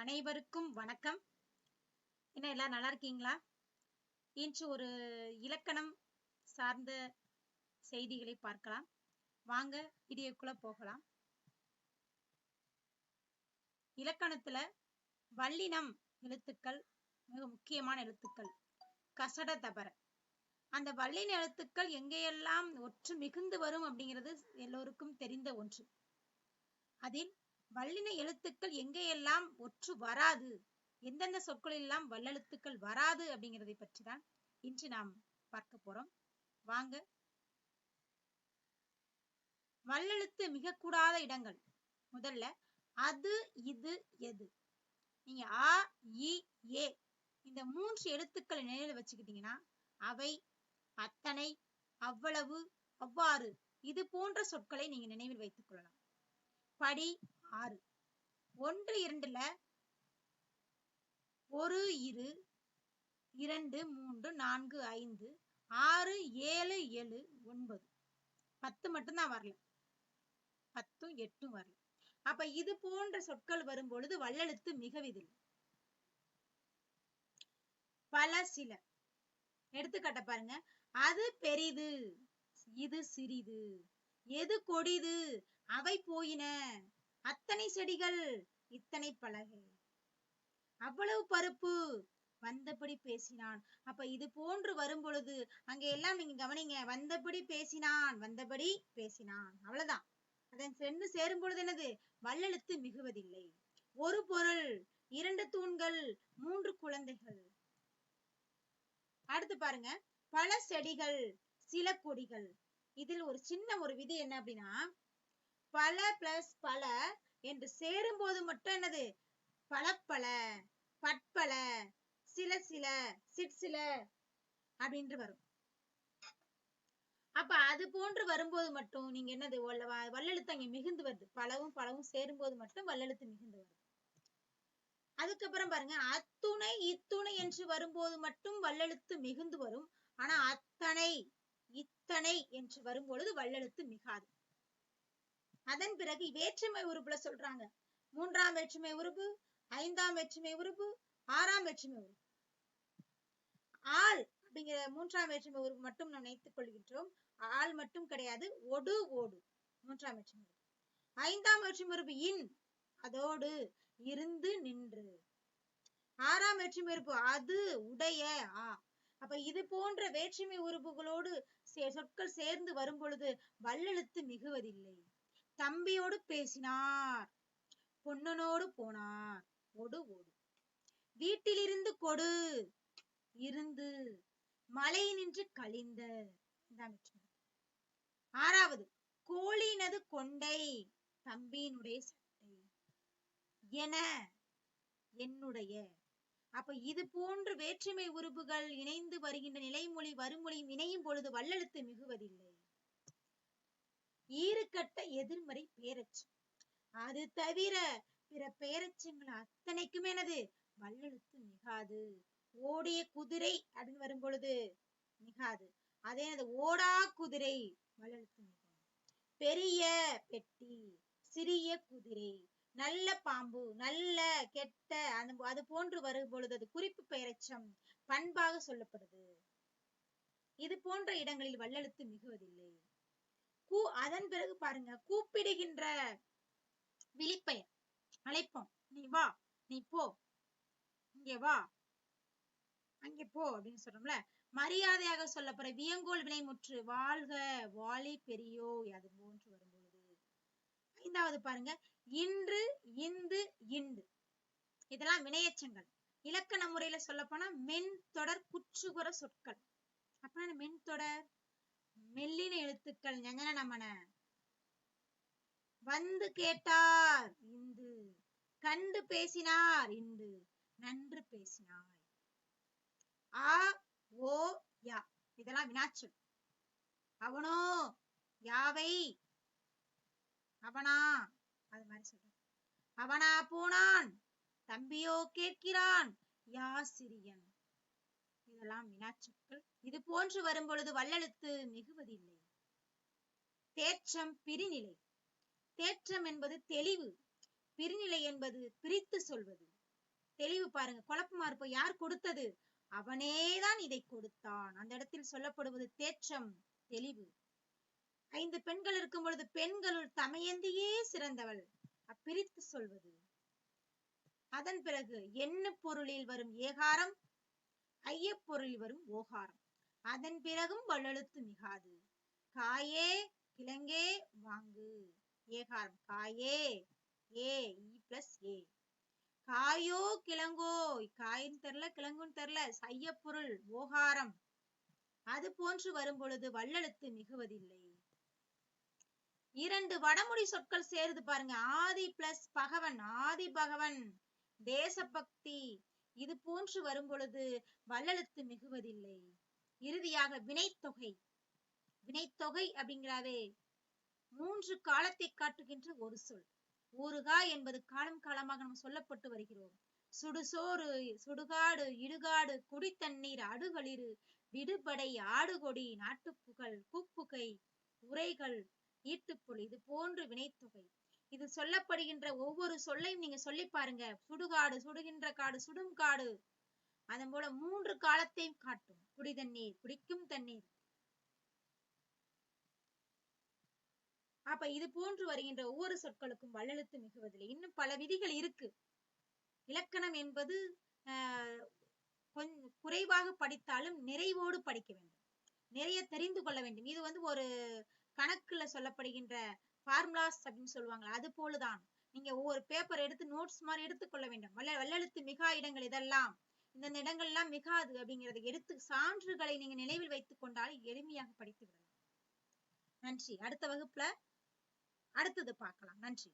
அனைவருக்கும் வணக்கம். என்ன எல்லாம் நல்லா இருக்கீங்களா? இன்று ஒரு இலக்கணம் சார்ந்த செய்திகளை பார்க்கலாம். வாங்க வீடியோக்குள்ள போகலாம். இலக்கணத்துல வல்லினம் எழுத்துக்கள் மிக முக்கியமான எழுத்துக்கள் கசட தபர. அந்த வல்லின எழுத்துக்கள் எங்கேயெல்லாம் ஒற்று மிகுந்து வரும் அப்படிங்கிறது எல்லோருக்கும் தெரிந்த ஒன்று. அதில் வல்லின எழுத்துக்கள் எங்கேயெல்லாம் ஒற்று வராது? எந்தெந்த சொற்களெல்லாம் வல்லெழுத்துக்கள் வராது அப்படிங்கிறதை பற்றி தான் இன்று நாம் பார்க்க போறோம். வாங்க. வல்லெழுத்து மிக கூடாத இடங்கள். முதல்ல அது இது எது? நீங்க ஆ இ ஏ இந்த மூன்று எழுத்துக்களை நினைவில் வச்சுக்கிட்டீங்கன்னா அவை அத்தனை அவ்வளவு அவ்வாறு இது போன்ற சொற்களை நீங்க நினைவில் வைத்துக் கொள்ளலாம். படி ஆறு. ஒன்று இரண்டுல ஒரு இரு இரண்டு மூன்று நான்கு ஐந்து ஆறு ஏழு ஏழு ஒன்பது. பத்து மட்டும்தான் வரல. பத்தும் எட்டும் வரல. அப்ப இது போன்ற சொற்கள் வரும் பொழுது வல்லெழுத்து மிகவிதில்லை பல சில. எடுத்துக்காட்ட பாருங்க. அது பெரிது இது சிறிது. எது கொடிது அவை போயின. அத்தனை செடிகள் இத்தனை பலகை. அவ்வளவு பருப்பு. வந்தபடி பேசினான். அப்ப இது போன்று வரும் பொழுது அங்க எல்லாம் நீங்க கவனிங்க. வந்தபடி பேசினான். வந்தபடி பேசினான். அவ்வளவுதான். அதன் சென்று சேரும் பொழுது என்னது? வல்லெழுத்து மிகுவதில்லை. ஒரு பொருள் இரண்டு தூண்கள் மூன்று குழந்தைகள். அடுத்து பாருங்க. பல செடிகள் சில கொடிகள். இதில் ஒரு சின்ன ஒரு விதி என்ன அப்படின்னா பல பிளஸ் பல என்று சேரும் போது மட்டும் என்னது? பலப்பல பட்பல சில சில சிற்சில அப்படின்று வரும். அப்ப அது போன்று வரும்போது மட்டும் நீங்க என்னது? வல்லெழுத்து அங்க மிகுந்து வருது. பலவும் பலவும் சேரும்போது மட்டும் வல்லெழுத்து மிகுந்து வருது. அதுக்கப்புறம் பாருங்க அத்துணை இத்துணை என்று வரும்போது மட்டும் வல்லெழுத்து மிகுந்து வரும். ஆனா அத்தனை இத்தனை என்று வரும்பொழுது வல்லெழுத்து மிகாது. அதன் பிறகு வேற்றுமை உறுப்புல சொல்றாங்க. மூன்றாம் வேற்றுமை உறுப்பு ஐந்தாம் வேற்றுமை உறுப்பு ஆறாம் வேற்றுமை உறுப்பு. ஆள் அப்படிங்கிற மூன்றாம் வேற்றுமை உறுப்பு மட்டும் நாம் நினைத்துக் கொள்கின்றோம். ஆள் மட்டும் கிடையாது ஒடு ஓடு. மூன்றாம் வேற்றுமை உறுப்பு. ஐந்தாம் வேற்றுமை உறுப்பு இன் அதோடு இருந்து நின்று. ஆறாம் வேற்றுமை உறுப்பு அது உடைய ஆ. அப்ப இது போன்ற வேற்றுமை உறுப்புகளோடு சொற்கள் சேர்ந்து வரும் பொழுது வல்லெழுத்து மிகுவதில்லை. தம்பியோடு பேசினார். பொன்னனோடு போனார். ஒடு ஓடு வீட்டிலிருந்து கொடு. இருந்து மலை நின்று கழிந்த. ஆறாவது கோழினது கொண்டை. தம்பியினுடைய சட்டை. என என்னுடைய. அப்ப இது போன்று வேற்றுமை உறுப்புகள் இணைந்து வருகின்ற நிலைமொழி வருமொழியும் இணையும் பொழுது வல்லெழுத்து மிகுவதில்லை. ஈறுகட்ட எதிர்மறை பேரச்சு. அது தவிர பிற பேரச்சங்கள் அத்தனைக்குமே எனது. வல்லெழுத்து மிகாது ஓடிய குதிரை அப்படின்னு வரும் பொழுது மிகாது அதே எனது ஓடா குதிரை வல்லெழுத்து மிகாது பெரிய பெட்டி சிறிய குதிரை நல்ல பாம்பு நல்ல கெட்ட அந்த அது போன்று வரும் பொழுது அது குறிப்பு பெயரச்சம் பண்பாக சொல்லப்படுது. இது போன்ற இடங்களில் வல்லெழுத்து மிகுவதில்லை. கூ அதன் பிறகு பாருங்க கூப்பிடுகின்ற விழிப்பெயர். அழைப்போம். நீ வா நீ போ. இங்கே வா. அங்கே போ அப்படின்னு சொல்றோம்ல. மரியாதையாக சொல்லப்படுற வியங்கோல் வினைமுற்று வாழ்க வாழி பெரியோ அது போன்று வரும்பொழுது. ஐந்தாவது பாருங்க இன்று இந்து இண்டு. இதெல்லாம் வினையச்சங்கள். இலக்கண முறையில சொல்ல போனா மென் தொடர் குற்றுகுற சொற்கள். அப்படின்னா மென் தொடர் மெல்லின எழுத்துக்கள் ஞஞன நமன. வந்து கேட்டார் இந்து கண்டு பேசினார் இந்து நன்று பேசினாய். ஆ ஓ யா. இதெல்லாம் வினாச்சல். அவனோ யாவை? அவனா? அது மாதிரி சொல்றேன். அவனா போனான் தம்பியோ கேட்கிறான் யா சிறியன். இதெல்லாம் வினாச்சொற்கள் இது போன்று வரும் பொழுது வல்லெழுத்து மிகுவதில்லை. தேற்றம் பிரிநிலை. தேற்றம் என்பது தெளிவு. பிரிநிலை என்பது பிரித்து சொல்வது. தெளிவு பாருங்க குழப்பமா இருப்போம் யார் கொடுத்தது? அவனேதான் இதை கொடுத்தான். அந்த இடத்தில் சொல்லப்படுவது தேற்றம் தெளிவு. ஐந்து பெண்கள் இருக்கும் பொழுது பெண்களுள் தமையந்தியே சிறந்தவள். அப்பிரித்து சொல்வது. அதன் பிறகு என்ன பொருளில் வரும் ஏகாரம்? ஐயப்பொருள் வரும் ஓகாரம். அதன் பிறகும் வள்ளெழுத்து மிகாது. காயே கிழங்கே வாங்கு. ஏகாரம். காயே ஏ இ பிளஸ் ஏ. காயோ கிழங்கோ. காயும் தெரில கிழங்குன்னு தெரில ஐயப்பொருள் ஓகாரம். அது போன்று வரும் பொழுது வள்ளெழுத்து மிகுவதில்லை. இரண்டு வடமொழி சொற்கள் சேருது பாருங்க. ஆதி பிளஸ் பகவன். ஆதி பகவன். தேசபக்தி. இது போன்று வரும் பொழுது வல்லழுத்து மிகுவதில்லை. இறுதியாக வினைத்தொகை. வினைத்தொகை அப்படிங்கிறாவே மூன்று காலத்தை காட்டுகின்ற ஒரு சொல். ஊறுகாய் என்பது காலம் காலமாக நம்ம சொல்லப்பட்டு வருகிறோம். சுடுசோறு சுடுகாடு இடுகாடு குடித்தண்ணீர் அடுகளிரு விடுபடை ஆடுகொடி நாட்டுப்புகழ் கூப்புகை உரைகள் ஈட்டுப்புல் இது போன்று வினைத்தொகை. இது சொல்லப்படுகின்ற ஒவ்வொரு சொல்லையும் நீங்க சொல்லி பாருங்க. சுடுகாடு சுடுகின்ற காடு சுடும் காடு. அதன் போல மூன்று காலத்தையும் காட்டும். குடி தண்ணீர் குடிக்கும் தண்ணீர். அப்ப இது போன்று வருகின்ற ஒவ்வொரு சொற்களுக்கும் வல்லெழுத்து மிகுவதில்லை. இன்னும் பல விதிகள் இருக்கு. இலக்கணம் என்பது கொஞ்சம் குறைவாக படித்தாலும் நிறைவோடு படிக்க வேண்டும். நிறைய தெரிந்து கொள்ள வேண்டும். இது வந்து ஒரு கணக்குல சொல்லப்படுகின்ற ஃபார்முலாஸ் அப்படின்னு சொல்லுவாங்க அது போலதான். நீங்க ஒவ்வொரு பேப்பர் எடுத்து நோட்ஸ் மாதிரி எடுத்துக்கொள்ள வேண்டும். வல்ல வல்லெழுத்து மிகா இடங்கள் இதெல்லாம். இந்தந்த இடங்கள் எல்லாம் மிகாது அப்படிங்கறத எடுத்து சான்றுகளை நீங்க நினைவில் வைத்துக் கொண்டால் எளிமையாக படித்து விடலாம். நன்றி. அடுத்த வகுப்புல அடுத்தது பார்க்கலாம். நன்றி.